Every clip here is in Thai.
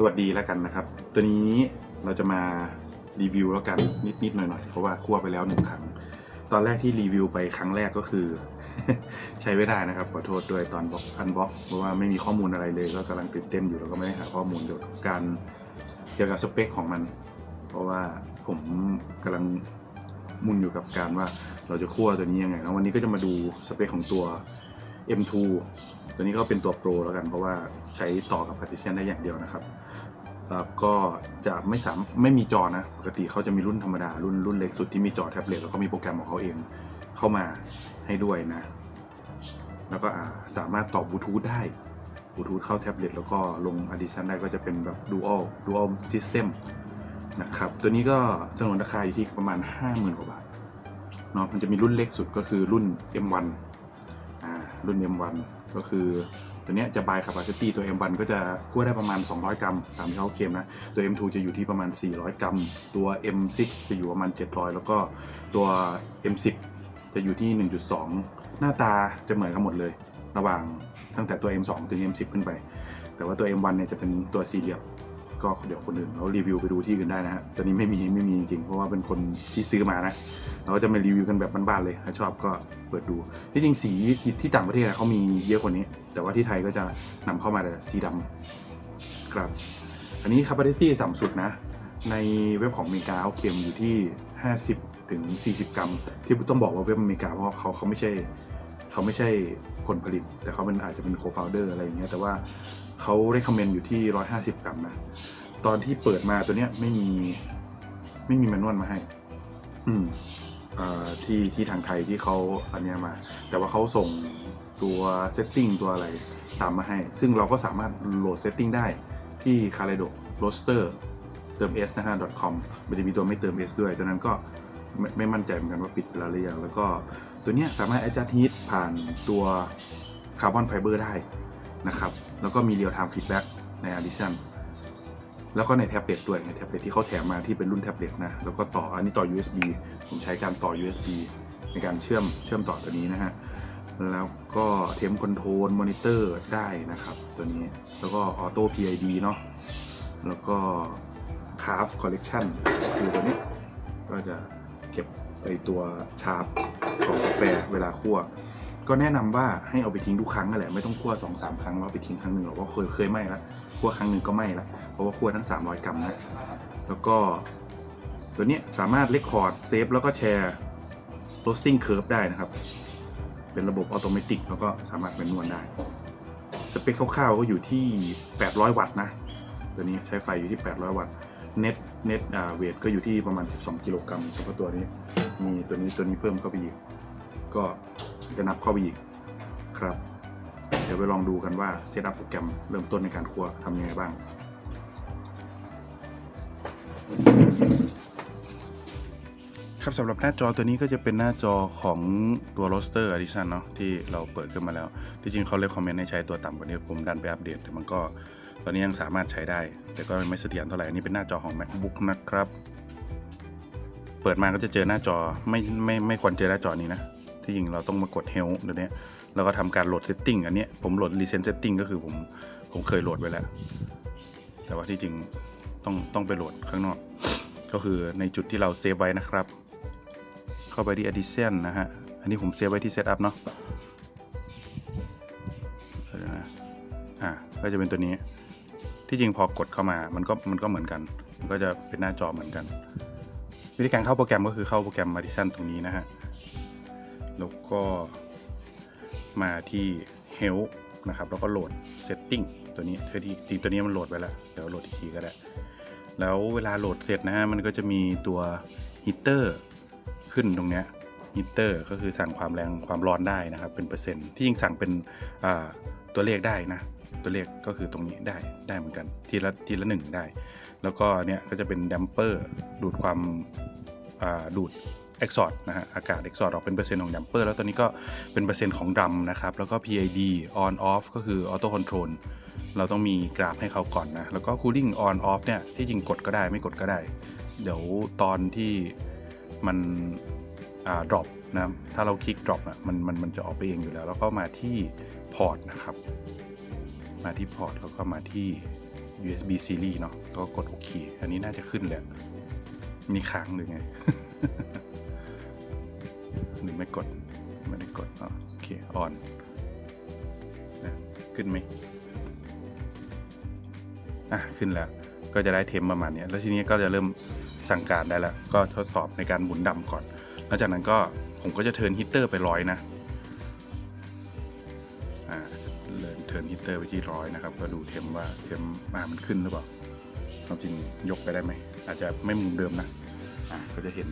สวัสดีแล้วกันนะครับ ตัวนี้เราจะมารีวิวแล้วกันนิดๆหน่อยๆเพราะว่าคั่วไปแล้วหนึ่งครั้ง ตอนแรกที่รีวิวไปครั้งแรกก็คือ ใช้ไม่ได้นะครับขอโทษด้วยตอนบอกอันบ็อกเพราะว่าไม่มีข้อมูลอะไรเลยก็กำลังตื่นเต้นอยู่แล้วก็ไม่ได้หาข้อมูลเกี่ยวกับการเกี่ยวกับสเปคของมัน เพราะว่าผมกำลังมุ่นอยู่กับการว่าเราจะคั่วตัวนี้ยังไงแล้ววันนี้ก็จะมาดูสเปคของตัว M2 ตัวนี้ก็เป็นตัวโปรแล้วกันเพราะว่าใช้ต่อกับ Partition ได้อย่างเดียวนะครับ แล้วก็จะไม่สามไม่มีจอนะ ปกติเขาจะมีรุ่นธรรมดา รุ่นรุ่นเล็กสุดที่มีจอแท็บเล็ตแล้วก็มีโปรแกรมของเขาเองเข้ามาให้ด้วยนะ แล้วก็สามารถต่อบลูทูธได้บลูทูธเข้าแท็บเล็ตแล้วก็ลง Addition ได้ก็จะเป็นแบบ Dual Dual System นะครับ ตัวนี้ก็สนนราคาอยู่ที่ประมาณ 50,000กว่าบาทเนาะมันจะมีรุ่นเล็กสุดก็คือรุ่น M1 อ่ารุ่น M1 ก็คือ ตัวเนี้ยจะ by capacity ตัว M1 ก็จะคั่วได้ประมาณ 200 กรัมตามที่เขาเคลมนะ ตัว M2 จะอยู่ที่ประมาณ 400 กรัม ตัว M6 จะอยู่ประมาณ 700 แล้วก็ตัว M10 จะอยู่ที่ 1.2 หน้าตาจะเหมือนกันหมดเลย ระหว่างตั้งแต่ตัว M2 ถึง M10 ขึ้นไป แต่ว่าตัว M1 เนี่ยจะเป็นตัวสี่เหลี่ยมก็เดี๋ยวคนอื่นเขารีวิวไปดูที่อื่นได้นะฮะตัวนี้ไม่มีไม่มีจริงเพราะว่าเป็นคนที่ซื้อมานะ เราก็จะมารีวิวกันแบบบ้านๆเลยถ้าชอบก็เปิดดู ที่จริงสีที่ต่างประเทศเขามีเยอะกว่านี้ แต่ว่าที่ไทยก็จะนำเข้ามาแต่สีดำครับ อันนี้ capacity ต่ำสุดนะ ในเว็บของอเมริกาเขาเคลมอยู่ที่ 50 ถึง 40 กรัม ที่ต้องบอกว่าเว็บอเมริกาเพราะเขาเขาไม่ใช่เขาไม่ใช่คนผลิต แต่เขาเป็นอาจจะเป็นโคฟ o เดอร์อะไรอย่างเงี้ยแต่ว่าเขา recommend อยู่ที่ 150 กรัมนะตอนที่เปิดมาตัวเนี้ยไม่มีไม่มีแมนนวลมาให้ อืมอ่อที่ที่ทางไทยที่เขาอันเนี้ยมา แต่ว่าเขาส่ง ตัวเซตติ้งตัวอะไรตามมาให้ ซึ่งเราก็สามารถโหลดเซตติ้งได้ที่ c a l e d o roster เติม s นะฮะ .com มันจะมีตัวไม่เติม s ด้วยดังนั้นก็ไม่ไม่มั่นใจเหมือนกันว่าปิดแล้วหรือยังแล้วก็ตัวเนี้ยสามารถ adjust heat ผ่านตัวคาร์บอนไฟเบอร์ได้นะครับ แล้วก็มี real time feedback ใน Addition แล้วก็ในแท็บเล็ตด้วยในแท็บเล็ตที่เขาแถมมาที่เป็นรุ่นแท็บเล็ตนะ แล้วก็ต่ออันนี้ต่อ USB ผมใช้การต่อ USB ในการเชื่อมเชื่อมต่อตัวนี้นะฮะ แล้วก็เทมคอนโทรลมอนิเตอร์ได้นะครับ ตัวนี้แล้วก็ออโต้ PID เนาะแล้วก็ Craft Collection คือตัวนี้ก็จะเก็บไอตัวชาร์ปของกาแฟเวลาคั่ว ก็แนะนำว่าให้เอาไปทิ้งทุกครั้งนั่นแหละไม่ต้องคั่วสองสามครั้งแล้วเอาไปทิ้งครั้งหนึ่งหรอกว่าเคยเคยไหม้ละคั่วครั้งหนึ่งก็ไหม้ละเพราะว่าคั่วทั้ง 300 กรัมนะแล้วก็ตัวนี้สามารถเลคคอร์ดเซฟแล้วก็แชร์ roasting curve ได้นะครับ เป็นระบบอัตโนมัติแล้วก็สามารถเป็นนวลได้ สเปคคร่าวๆก็อยู่ที่ 800 วัตต์นะตัวนี้ใช้ไฟอยู่ที่ 800 วัตต์เน็ตเน็ตอ่าเวทก็อยู่ที่ประมาณ 12 กิโลกรัมเฉพาะตัวนี้ มีตัวนี้ตัวนี้เพิ่มเข้าไปอีก ก็จะนับเข้าไปอีกครับ เดี๋ยวไปลองดูกันว่าเซตอัพโปรแกรมเริ่มต้นในการคั่วทำยังไงบ้าง ครับสำหรับหน้าจอตัวนี้ก็จะเป็นหน้าจอของตัว roster Edition เนาะที่เราเปิดขึ้นมาแล้ว ที่จริงเขาเล c คอมเมนต์ให้ใช้ตัวต่ำกว่านี้ผมดันไปอัปเดตแต่มันก็ตอนนี้ยังสามารถใช้ได้ แต่ก็ไม่เสถียรเท่าไหร่อันนี้เป็นหน้าจอของ MacBook นะครับ เปิดมาก็จะเจอหน้าจอไม่ไม่ไม่ควรเจอหน้าจอนี้นะ ที่จริงเราต้องมากด Help เดี๋ยวนี้แล้วก็ทำการโหลด Setting อันนี้ผมโหลด Recent Setting ก็คือผมผมเคยโหลดไว้แล้ว แต่ว่าที่จริงต้องต้องไปโหลดข้างนอก ก็คือในจุดที่เราเซฟไว้นะครับ เข้าไปที่ Addition นะฮะ อันนี้ผมเซฟไว้ที่ Setup เนาะอ่าก็จะเป็นตัวนี้ ที่จริงพอกดเข้ามา มันก็มันก็เหมือนกัน มันก็จะเป็นหน้าจอเหมือนกัน วิธีการเข้าโปรแกรมก็คือเข้าโปรแกรม Addition ตรงนี้นะฮะ แล้วก็มาที่ Help นะครับ แล้วก็โหลด Setting ตัวนี้คือที่จริงตัวนี้มันโหลดไว้แล้ว เดี๋ยวโหลดอีกทีก็ได้ แล้วเวลาโหลดเสร็จนะฮะ มันก็จะมีตัวฮีเตอร์ ขึ้นตรงเนี้ยฮีเตอร์ก็คือสั่งความแรงความร้อนได้นะครับ เป็นเปอร์เซ็นต์ที่จริงสั่งเป็นตัวเลขได้นะ ตัวเลขก็คือตรงนี้ได้ได้เหมือนกัน ทีละทีละหนึ่งได้ แล้วก็เนี่ยก็จะเป็นดัมเปอร์ดูดความอ่าดูด e x h a u s t นะฮะอากาศ e x h a u s t ออกเป็นเปอร์เซ็นต์ของดัมเปอร์แล้วตอนนี้ก็เป็นเปอร์เซ็นต์ของดรัมนะครับ แล้วก็ PID on off ก็คือ auto control เราต้องมีกราฟให้เขาก่อนนะ แล้วก็ cooling on off เนี่ยที่จริงกดก็ได้ไม่กดก็ได้ เดี๋ยวตอนที่ มันอ่า drop นะถ้าเราคลิก drop อะมันมันมันจะออกไปเองอยู่แล้ว แล้วก็มาที่พอร์ตนะครับ มาที่พอร์ตแล้วก็มาที่ USB series เนาะก็กดโอเค อันนี้น่าจะขึ้นแหละมีค้างหรือไงหรือไม่กดไม่ได้กดอ๋อโอเคออนนะขึ้นไหมอะขึ้นแล้วก็จะได้เทมประมาณนี้แล้วทีนี้ก็จะเริ่ม สั่งการได้แล้ว ก็ทดสอบในการหมุนดำก่อน หลังจากนั้นก็ผมก็จะเทิร์นฮีตเตอร์ไปร้อยนะเริ่มเทิร์นฮีตเตอร์ไปที่ร้อยนะครับ ก็ดูเทมว่าเทมมามันขึ้นหรือเปล่าความจริงยกไปได้ไหม อาจจะไม่มุมเดิมนะอ่าก็จะเห็น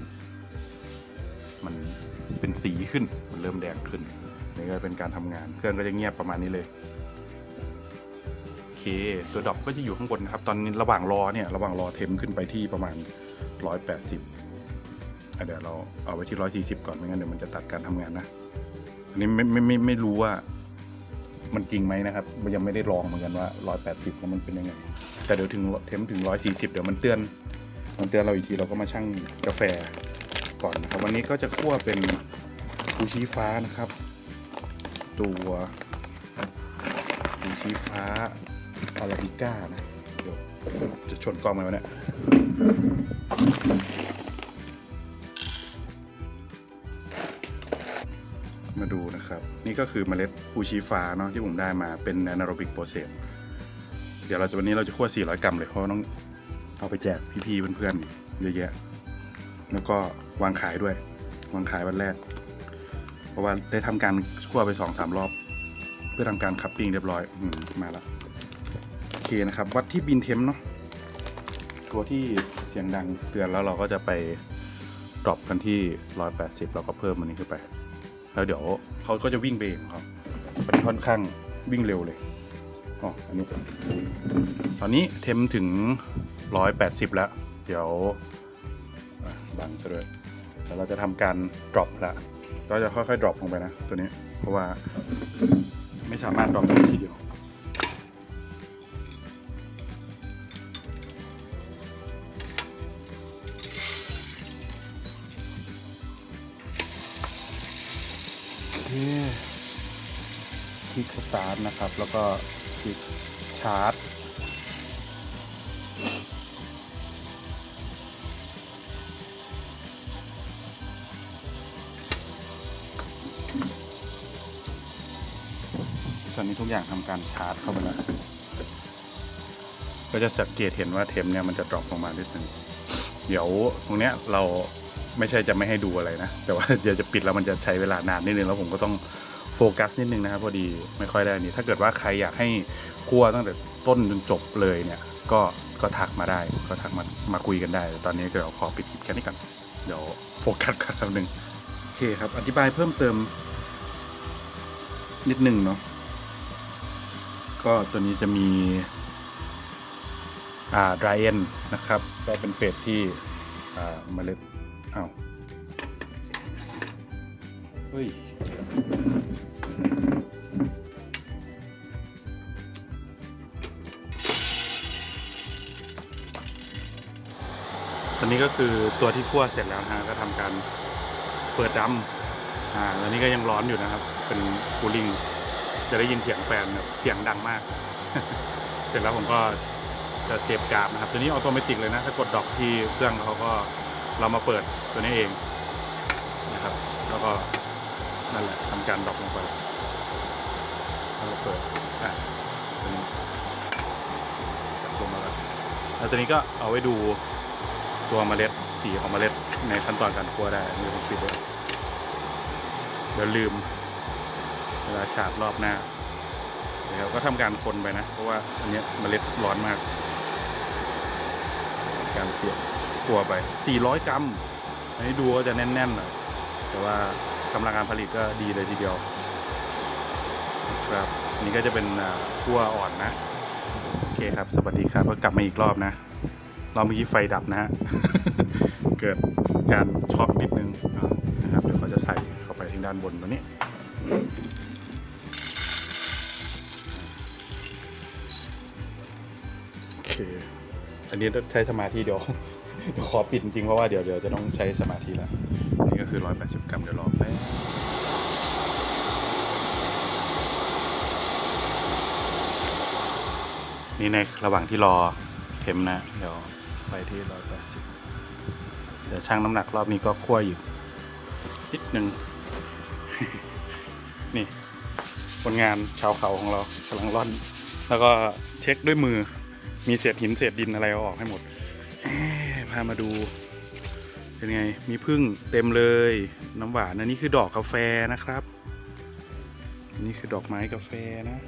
มันเป็นสีขึ้น มันเริ่มแดงขึ้น นี่ก็เป็นการทำงาน เครื่องก็จะเงียบประมาณนี้เลยโอเคตัวดรอปก็จะอยู่ข้างบนนะครับ ตอนนี้ระหว่างรอเนี่ย ระหว่างรอเทมขึ้นไปที่ประมาณ 180อเดี๋ยวเราเอาไว้ที่ 140 ก่อนไม่งั้นเดี๋ยวมันจะตัดการทำงานนะ อันนี้ไม่ไม่ไม่ไม่รู้ว่ามันจริงไหมนะครับยังไม่ได้ลองเหมือนกันว่า 180แล้วมันเป็นยังไง แต่เดี๋ยวถึงเทมถึง 140 เดี๋ยวมันเตือน มันเตือนเราอีกทีเราก็มาชั่งกาแฟก่อนนะครับ วันนี้ก็จะคั่วเป็นฟูชีฟ้านะครับ ตัวฟูชีฟ้าอาราบิก้านะ เดี๋ยวจะชนกล้องไหมวะเนี่ย มาดูนะครับ นี่ก็คือเมล็ดฟูชีฟ้าเนาะที่ผมได้มาเป็น anaerobic process เดี๋ยวเราจะวันนี้เราจะคั่ว 400 กรัมเลยเพราะต้องเอาไปแจกพี่ๆเพื่อนๆเยอะแยะ แล้วก็วางขายด้วย วางขายวันแรก เพราะว่าได้ทำการคั่วไปสองสามรอบ เพื่อทำการคัพปิ้งเรียบร้อยอมมาแล้วโอเคนะครับ วัดที่บินเทมเนาะตัวที่ สียงดังเตือนแล้วเราก็จะไปดรอปกันที่ 180เราก็เพิ่มมันนี้ขึ้นไป แล้วเดี๋ยวเขาก็จะวิ่งไปเองครับมันค่อนข้างวิ่งเร็วเลยอ๋ออันนี้ตอนนี้เทมถึง 180 แล้ว เดี๋ยวบังซะด้วยเดี๋ยวเราจะทำการ drop ละก็จะค่อยๆ drop ลงไปนะตัวนี้ เพราะว่าไม่สามารถ drop ได้ทีเดียว คคลิกสตาร์ทนะครับ แล้วก็คลิกชาร์จ ตอนนี้ทุกอย่างทำการชาร์จเข้าไปแล้ว ก็จะสังเกตเห็นว่าเทมเนี่ยมันจะดรอปลงมานิดนึงเดี๋ยวตรงเนี้ยเรา ไม่ใช่จะไม่ให้ดูอะไรนะ แต่ว่าเดี๋ยวจะปิดแล้วมันจะใช้เวลานานนิดนึงแล้วผมก็ต้องโฟกัสนิดนึงนะครับพอดีไม่ค่อยได้นี้ ถ้าเกิดว่าใครอยากให้คั่วตั้งแต่ต้นจนจบเลยเนี่ย ก็ก็ทักมาได้ ก็ทักมามาคุยกันได้แต่ตอนนี้เดี๋ยวขอปิดแค่นี้ก่อนเดี๋ยวโฟกัสกันแป๊บนึงโอเคครับ อธิบายเพิ่มเติม นิดนึงเนาะก็ตัวนี้จะมีอ่า dry end นะครับ ก็เป็นเฟสที่อ่าเมล็ด อ้าวเฮ้ยตอนนี้ก็คือตัวที่คั่วเสร็จแล้วนะฮะก็ทำการเปิดดำอ่าตอนนี้ก็ยังร้อนอยู่นะครับ เป็นคูลิ่ง จะได้ยินเสียงแฟนแบบเสียงดังมาก เสร็จแล้วผมก็จะเสียบกราบนะครับ ตัวนี้ออโตเมติกเลยนะ ถ้ากดดอกที่เครื่องเขาก็ เรามาเปิดตัวนี้เองนะครับ แล้วก็นั่นแหละทำการดอกลงไปแล้วก็เปิดอะตัวนี้ลงมาแล้วแล้วตัวนี้ก็เอาไว้ดูตัวเมล็ดสีของเมล็ดในขั้นตอนการคั่วได้อันนี่ผมปิดไว้เดี๋ยวลืมเวลาฉาบรอบหน้าเดี๋ยวก็ทำการคนไปนะ เพราะว่าอันนี้เมล็ดร้อนมาก การเปลี่ยน ตัวไป 400 กรัมอันนี้ดูก็จะแน่นๆหน่อยแต่ว่ากำลังการผลิตก็ดีเลยทีเดียวครับนนี้ก็จะเป็นอ่าคั่วอ่อนนะ โอเคครับ สวัสดีครับก็กลับมาอีกรอบนะ รอบเมื่อกี้ไฟดับนะฮะ เกิดการช็อตนิดนึงนะครับ เดี๋ยวเขาจะใส่เข้าไปที่ด้านบนตัวนี้โอเค อันนี้ต้องใช้สมาธิเดี๋ยว เดี๋ยวขอปิดจริงเพราะว่าเดี๋ยวเดี๋ยวจะต้องใช้สมาธิแล้ว นี่ก็คือ 180 กรัมเดี๋ยวรอแป๊บนี่ในระหว่างที่รอเข็มนะ เดี๋ยวไปที่ร้อยแปดสิบเดี๋ยวชั่งน้ำหนักรอบนี้ก็คั่วอยู่นิดหนึ่ง นี่ผลงานชาวเขาของเรากำลังร่อน แล้วก็เช็คด้วยมือมีเศษหินเศษดินอะไรเอาออกให้หมดามาดูเป็นไง มีพึ่งเต็มเลย น้ำหวานอันนี้คือดอกกาแฟนะครับ นี่คือดอกไม้กาแฟนะ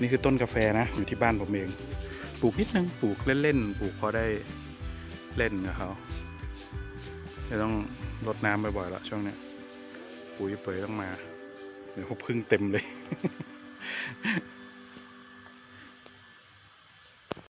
นี่คือต้นกาแฟนะ อยู่ที่บ้านผมเอง ปลูกนิดนึง ปลูกเล่นๆ ปลูกพอได้เล่นกับเขาจะต้องรดน้ำบ่อยๆแล้วช่วงเนี้ย ปุ๋ยเปยต้องมา เดี๋ยวพบพึ่งเต็มเลย